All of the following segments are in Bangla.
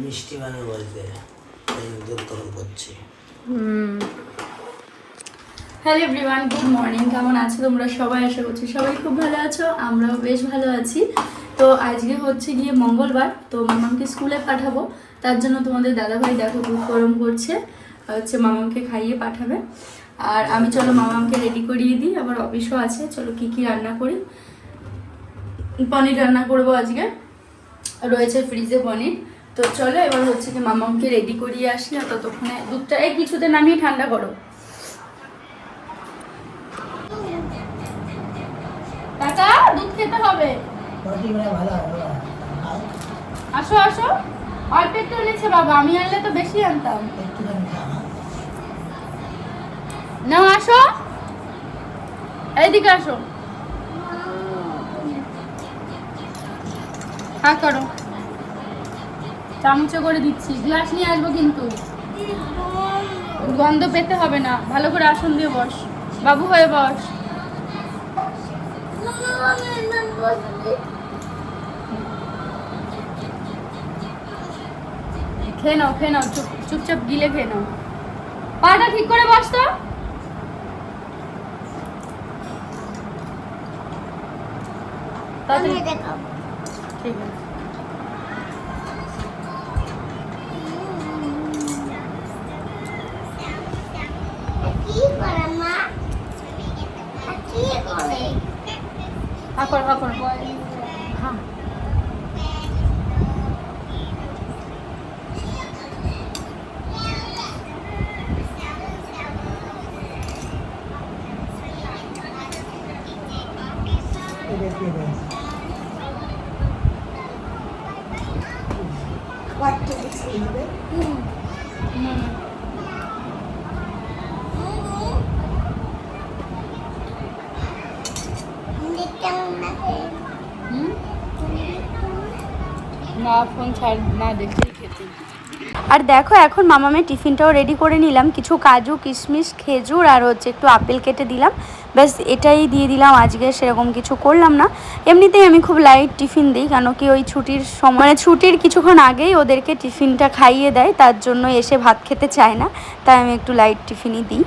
মিষ্টি মানে বলতে করছি। হ্যালো এভরিওয়ান গুড মর্নিং কেমন আছো তোমরা সবাই? আশা করছি সবাই খুব ভালো আছো, আমরাও বেশ ভালো আছি। তো আজকে হচ্ছে গিয়ে মঙ্গলবার, তো মামামকে স্কুলে পাঠাবো। তার জন্য তোমাদের দাদাভাই দেখো দুধ গরম করছে, হচ্ছে মামামকে খাইয়ে পাঠাবে। আর আমি চলো মামামকে রেডি করিয়ে দিই, আবার অফিসও আছে, চলো কি কি রান্না করি। পনির রান্না করব আজকে, রয়েছে ফ্রিজে পনির। তো চলো এবার হচ্ছে কি মামামকে রেডি করিয়ে আসি আর ততক্ষণে দুধটা, এই কিছুতে নামিয়ে ঠান্ডা করো। কাকা, দুধ খেতে হবে? আসো আসো। অল্প একটু এনেছে বাবা, আমি আনলে তো বেশি আনতাম। না আসো। এইদিকে আসো। হ্যাঁ করো। চামচে করে দিচ্ছি। গ্লাস নিয়ে আসব কিন্তু। গন্ধ পেতে হবে না। ভালো করে আসন দিয়ে বস। বাবু হয়ে বস। খেয়ে নাও খেয়ে নাও চুপচাপ গিলে খেয়ে নাও। পাটা ঠিক করে বস তো। ঠিক আছে। হা হুম। হুম? না ফোন ছাড় না দেখেই খেতে আর দেখো, এখন মামামের টিফিনটাও রেডি করে নিলাম। কিছু কাজু, কিশমিশ, খেজুর আর হচ্ছে একটু আপেল কেটে দিলাম। ব্যাস, এটাই দিয়ে দিলাম। আজকে সেরকম কিছু করলাম না। এমনিতেই আমি খুব লাইট টিফিন দিই, কেন কি ওই ছুটির সময় মানে ছুটির কিছুক্ষণ আগেই ওদেরকে টিফিনটা খাইয়ে দেয়। তার জন্য এসে ভাত খেতে চায় না, তাই আমি একটু লাইট টিফিনই দিই।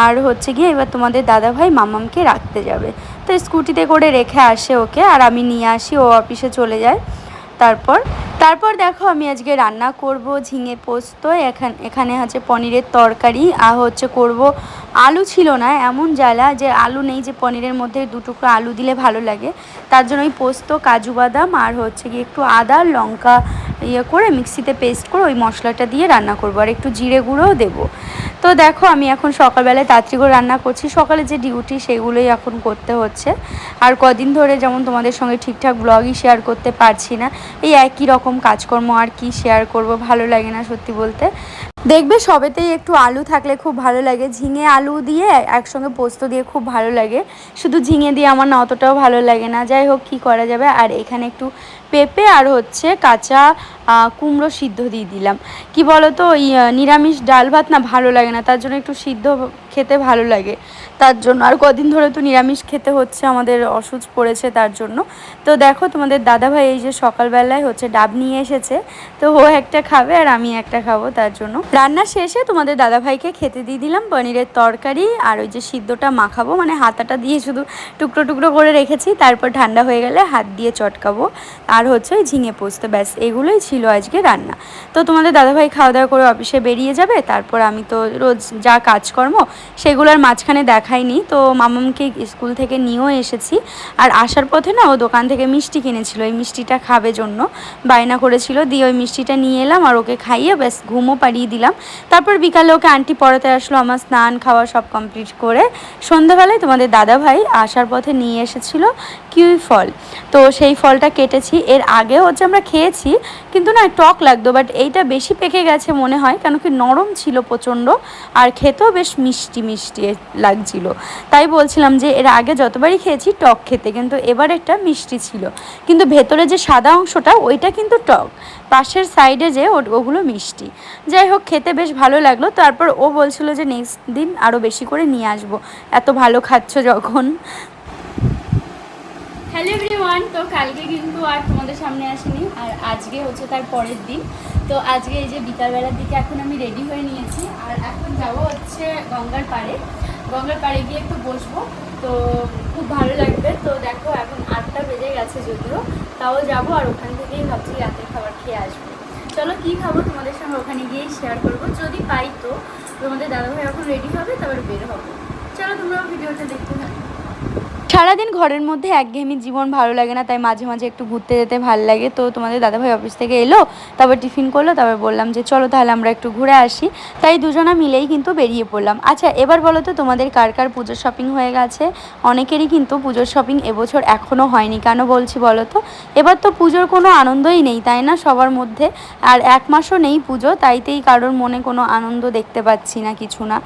আর হচ্ছে গিয়ে এবার তোমাদের দাদাভাই মামামকে রাখতে যাবে। তো স্কুটিতে করে রেখে আসে ওকে, আর আমি নিয়ে আসি, ও অফিসে চলে যায়। তারপর তারপর দেখো আমি আজকে রান্না করব ঝিঙে পোস্ত, এখান এখানে হচ্ছে পনিরের তরকারি। আর হচ্ছে করব আলু ছিল না, এমন জ্বালা যে আলু নেই যে পনিরের মধ্যে দু টুকরো আলু দিলে ভালো লাগে। তার জন্য ওই পোস্ত, কাজু বাদাম আর হচ্ছে কি একটু আদা, লঙ্কা ইয়ে করে মিক্সিতে পেস্ট করে ওই মশলাটা দিয়ে রান্না করব। আর একটু জিরে গুঁড়োও দেবো। তো দেখো আমি এখন সকালবেলায় তাড়াতাড়ি করে রান্না করছি। সকালে যে ডিউটি সেগুলোই এখন করতে হচ্ছে। আর কদিন ধরে যেমন তোমাদের সঙ্গে ঠিকঠাক ব্লগই শেয়ার করতে পারছি না, এই একই রকম কাজকর্ম আর কি শেয়ার করব ভালো লাগে না সত্যি বলতে। দেখবে সবেতেই একটু আলু থাকলে খুব ভালো লাগে। ঝিঙে আলু দিয়ে একসঙ্গে পোস্ত দিয়ে খুব ভালো লাগে। শুধু ঝিঙে দিয়ে আমার না অতটাও ভালো লাগে না। যাই হোক, কী করা যাবে? আর এখানে একটু পেঁপে আর হচ্ছে কাঁচা কুমড়ো সিদ্ধ দিয়ে দিলাম। কি বলো তো ওই নিরামিষ ডাল ভাত না ভালো লাগে না। তার জন্য একটু সিদ্ধ খেতে ভালো লাগে। তার জন্য আর কদিন ধরে তো নিরামিষ খেতে হচ্ছে, আমাদের অসুচ পড়েছে তার জন্য। তো দেখো তোমাদের দাদাভাই এই যে সকালবেলায় হচ্ছে ডাব নিয়ে এসেছে। তো ও একটা খাবে আর আমি একটা খাব তার জন্য। রান্না শেষে তোমাদের দাদাভাইকে খেতে দিয়ে দিলাম, পনিরের তরকারি আর ওই যে সিদ্ধটা মাখাবো মানে হাতাটা দিয়ে শুধু টুকরো টুকরো করে রেখেছি, তারপর ঠান্ডা হয়ে গেলে হাত দিয়ে চটকাবো, আর হচ্ছে ওই ঝিঙে পোস্ত, ব্যাস, এগুলোই ছিল আজকে রান্না। তো তোমাদের দাদাভাই খাওয়া দাওয়া করে অফিসে বেরিয়ে যাবে, তারপর আমি তো রোজ যা কাজকর্ম সেগুলোর মাঝখানে দেখাইনি, তো মামামকে স্কুল থেকে নিয়েও এসেছি, আর আসার পথে না ও দোকান থেকে মিষ্টি কিনেছিল, এই মিষ্টিটা খাবে জন্য, বায়না করেছিল, দিয়ে ওই মিষ্টিটা নিয়ে এলাম, আর ওকে খাইয়ে ব্যাস ঘুমও পাড়িয়ে দিলাম। তারপর বিকালে ওকে আন্টি পড়াতে আসলো, আমার স্নান, খাওয়া সব কমপ্লিট করে। সন্ধ্যাবেলায় তোমাদের দাদাভাই আসার পথে নিয়ে এসেছিল কিউই ফল। তো সেই ফলটা কেটেছি। এর আগে হচ্ছে আমরা খেয়েছি, কিন্তু না টক লাগতো বাট এইটা বেশি পেকে গেছে মনে হয়, কেন কি নরম ছিল প্রচণ্ড, আর খেতেও বেশ মিষ্টি মিষ্টি লাগছিল। তাই বলছিলাম যে এর আগে যতবারই খেয়েছি টক খেতে, কিন্তু এবার একটা মিষ্টি ছিল। কিন্তু ভেতরে যে সাদা অংশটা, ওইটা কিন্তু টক। পাশের সাইডে যে ওগুলো মিষ্টি। যাই হোক, খেতে বেশ ভালো লাগল। তারপর ও বলছিল যে, নেক্সট দিন আরও বেশি করে নিয়ে আসব। এত ভালো খাচ্ছ যখন। হ্যালো এভরিওয়ান তো কালকে কিন্তু আর তোমাদের সামনে আসেনি। আর আজকে হচ্ছে তার পরের দিন। তো আজকে এই যে বিকালবেলার দিকে এখন আমি রেডি হয়ে নিয়েছি। আর এখন যাব হচ্ছে গঙ্গার পাড়ে। গঙ্গার পাড়ে গিয়ে একটু বসবো। তো খুব ভালো লাগবে। তো দেখো, এখন আটটা বেজে গেছে যদিও, তাও যাব আর ওখান থেকেই ভাবছি রাতের খাবার খেয়ে আসব। চলো, কী খাব তোমাদের সঙ্গে ওখানে গিয়েই শেয়ার করব। যদি পাই তো, তোমাদের দাদাভাই এখন রেডি হবে, তারপর বের হবে। চলো, তোমরাও ভিডিওটা দেখতে থাকো। সারাদিন ঘরের মধ্যে একঘেয়েমি জীবন ভালো লাগে না, তাই মাঝে মাঝে একটু ঘুরতে যেতে ভালো লাগে। তো তোমাদের দাদাভাই অফিস থেকে এলো, তারপর টিফিন করল, তারপর বললাম যে চলো তাহলে আমরা একটু ঘুরে আসি। তাই দুজনা মিলেই কিন্তু বেরিয়ে পড়লাম। আচ্ছা এবার বলো তো তোমাদের কার কার পুজোর শপিং হয়ে গেছে? অনেকেরই কিন্তু পুজোর শপিং এবছর এখনও হয়নি, কেন বলছি বলো তো? এবার তো পুজোর কোনো আনন্দই নেই, তাই না সবার মধ্যে? আর এক মাসও নেই পুজো তাইতেই কারোর মনে কোনো আনন্দ দেখতে পাচ্ছি না, কিছু না।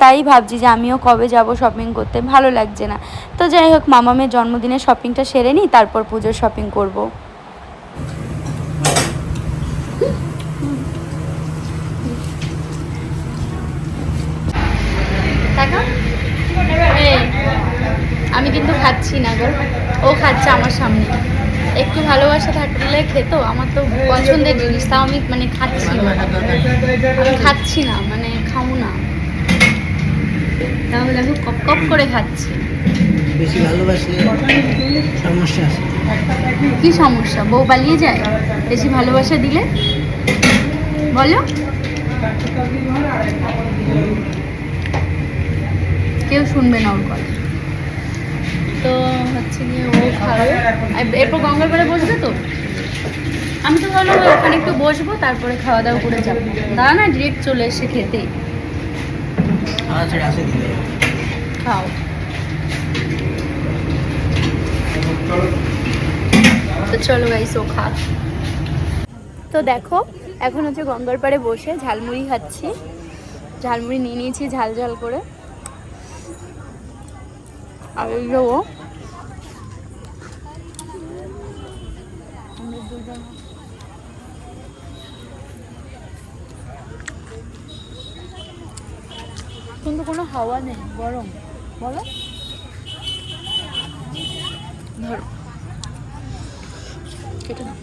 তাই ভাবছি যে আমিও কবে যাব শপিং করতে, ভালো লাগছে না। তো যাই হোক মামামের জন্মদিনের শপিংটা সেরে নিই, তারপর পুজোর শপিং করব। আমি কিন্তু খাচ্ছি না গো। ও খাচ্ছে আমার সামনে। একটু ভালোবাসা থাকলে খেত, আমার তো পছন্দের জিনিস, তাও আমি মানে খাচ্ছি না। আমি খাচ্ছি না মানে খাব না। তাহলে দেখো কপ কপ করে খাচ্ছি। বেশি ভালোবাসলে সমস্যা আছে। কি সমস্যা? বউ পালিয়ে যায়? বেশি ভালোবাসা দিলে? বলো। কেউ শুনবে না ওর কথা। তো হচ্ছে গিয়ে ও খাবে। এরপর গঙ্গার পাড়ে বসবে তো? আমি তো ভাবলাম ওখানে একটু বসবো তারপরে খাওয়া দাওয়া করে যাব। দাঁড়া না ডিরেক্ট চলে এসে খেতে। খাও। তো চলো খা। তো দেখো, এখন হচ্ছে গঙ্গার পাড়ে বসে ঝালমুড়ি খাচ্ছি। ঝালমুড়ি নিয়ে নিয়েছি ঝাল ঝাল করে। আর এই যে ও। কিন্তু কোনো হাওয়া নেই, গরম। বলো। ধরো। কেটে নাও।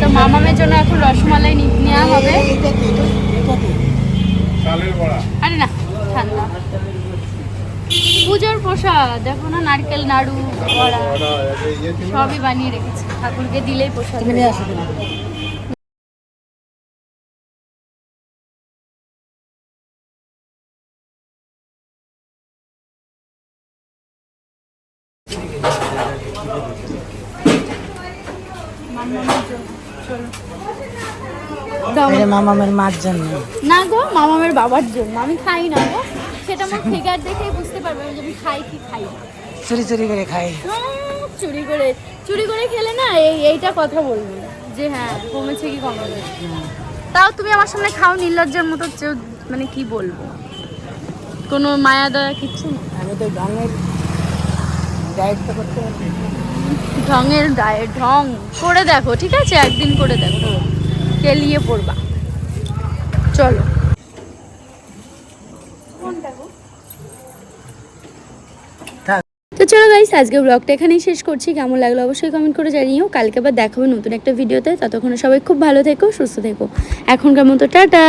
তো মামামের জন্য এখন রসমালাই নেওয়া হবে। আরে না ঠান্ডা। পুজোর প্রসাদ দেখো না নারকেল নাড়ু বড়া সবই বানিয়ে রেখেছি। ঠাকুরকে দিলেই প্রসাদ। মামামের জন্য। চলো। মামামের মার জন্য। না গো মামামের বাবার জন্য। আমি খাই না গো। সেটা আমার ফিগার দেখেই বুঝতে পারবে আমি যে আমি খাই কি খাই। না চুরি চুরি করে খাই। চুরি করে চুরি করে খেলে না এই এইটা কথা বলব। যে হ্যাঁ কমেছে কি কমেছে। তাও তুমি আমার সামনে খাও নির্লজ্জের মতো মানে কি বলব? কোনো মায়া দয়া কিচ্ছু আমি তো গানের ডায়েট তো করতে পারি ঢঙের গায়ে ঢং। করে দেখো, ঠিক আছে? একদিন করে দেখো। কেলিয়ে পড়বা। চলো। তো চলো গাইস আজকে ব্লগটা এখানেই শেষ করছি। কেমন লাগল অবশ্যই কমেন্ট করে জানিও। কালকে আবার দেখাবো নতুন একটা ভিডিওতে ততক্ষণ সবাই খুব ভালো থেকো, সুস্থ থেকো। এখনকার মতো, টাটা!